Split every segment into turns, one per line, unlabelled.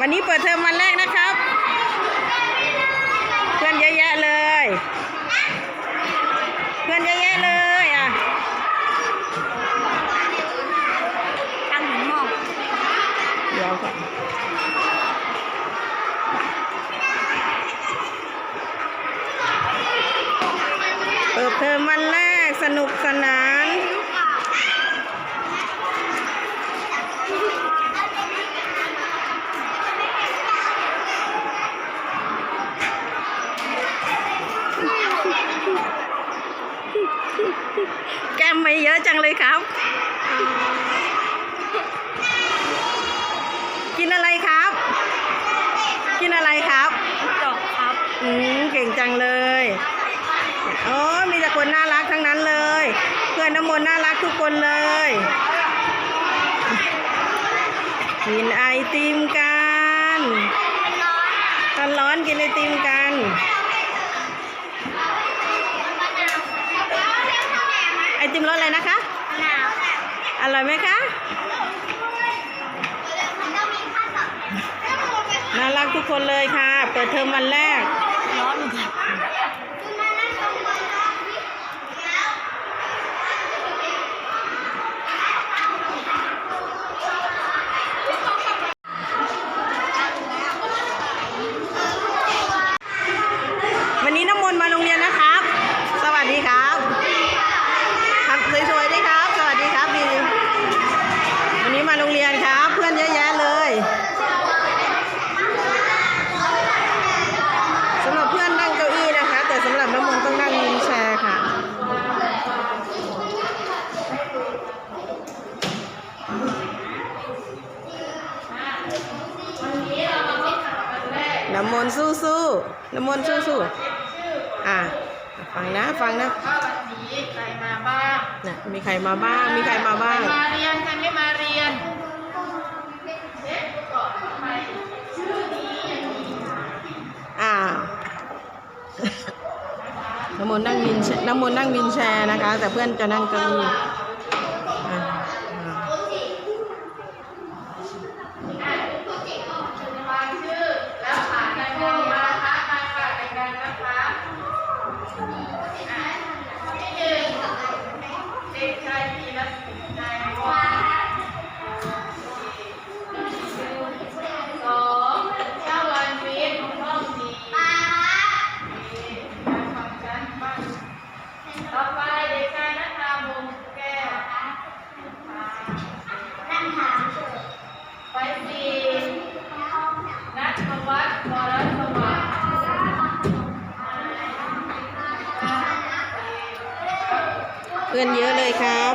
วันนี้เปิดเทอมวันแรกนะครับ เพื่อนเยอะแยะเลย เพื่อนเยอะแยะเลยอะ
ตั้งถึงหม้อ
เดี๋ยวก่อนเปิดเทอมวันแรกสนุกสนาน แก้มไม่เยอะจังเลยครับ กินอะไรครับ กินอะไรครับ
จบครับ
อืมเก่งจังเลยโอ้มีแต่คนน่ารักทั้งนั้นเลย เพื่อนน้ำมนต์น่ารักทุกคนเลย กินไอติมกันตอนร้อนกินไอติมกัน ไอ ติมรสอะไรนะคะ
หนาว
อร่อยไหมคะน่ารักทุกคนเลยค่ะ เปิดเทอมวันแรก
ร้อนครับ
วันนี้น้ำมนต์มาโรงเรียนนะครับ สวัสดีครับทำสวยๆด้วยครับ สวัสดีครับดีวันนี้มาโรงเรียนครับ เพื่อนเยอะแยะเลยสำหรับเพื่อนนั่งเก้าอี้นะคะ แต่สำหรับน้ำมนต์ต้องนั่งวีลแชร์ค่ะ น้ำมนต์สู้ๆน้ำมนต์สู้ๆอะฟังนะฟังนะ
ว่าวันนี้ใครมาบ้าง
นะมีใครมาบ้าง มีใครมาบ้าง
ใครมาเรียนใครไม่มาเรียนเช็คดูก่อนทำไมชื่อนี้อย่างนี้
อ้าวน้ำมนต์นั่งวินแชน้ำมนต์นั่งวินแชร์นะคะ แต่เพื่อนจะนั่งเก้าอี้
เพื่อนเย
อะเลยครับ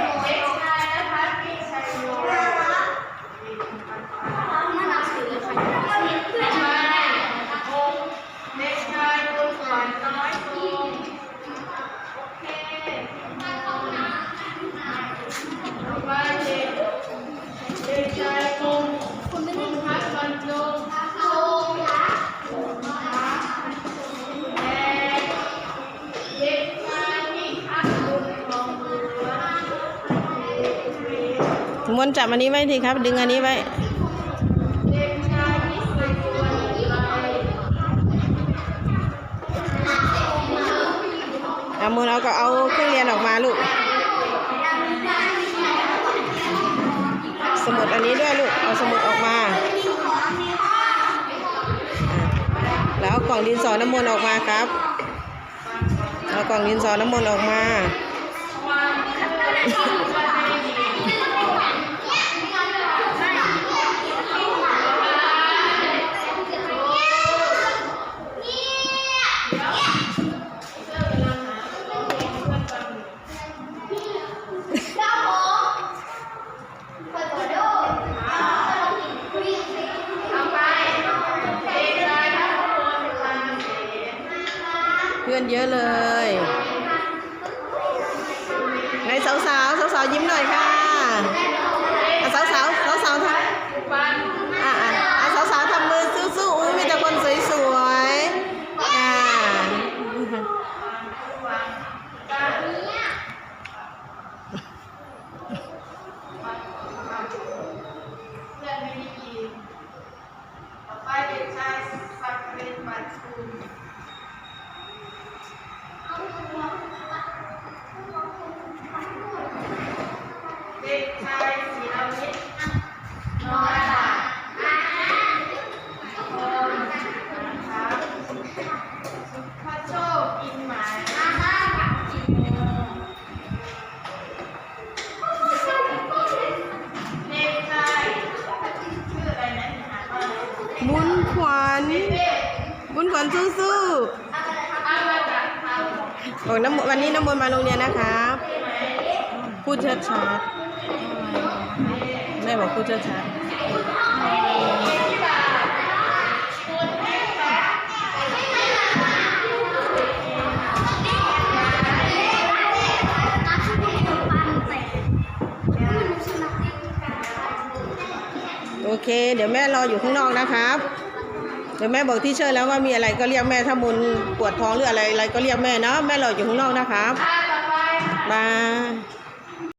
มนต์จับอันนี้ไว้ทีครับ ดึงอันนี้ไว้
เอา
มือเอาก็เอาเครื่องเรียนออกมาลูก สมุดอันนี้ด้วยลูก เอาสมุดออกมา แล้วกล่องดินสอน้ำมนต์ออกมาครับ เอากล่องดินสอน้ำมนต์ออกมา
อนเย
อะเลยในสาวสาวสาวสาวๆยิ้มหน่อยค่ะสาวสาวสาวสาวทั้
ง
ญบุญขวัญสู้ๆบอกน้ำวันนี้น้ำมนต์มาโรงเรียนนะครับ พูดชัดชัดๆแม่บอกพูดชัดชัดๆโอเค เดี๋ยวแม่รออยู่ข้างนอกนะครับ เดี๋ยวแม่บอกที่เชิญแล้วว่ามีอะไรก็เรียกแม่ถ้ามุนปวดท้องหรืออะไรอะไรก็เรียกแม่เนาะแม่รออยู่ข้างนอกนะครับ
อ่าต่อไปค่ะ
บาย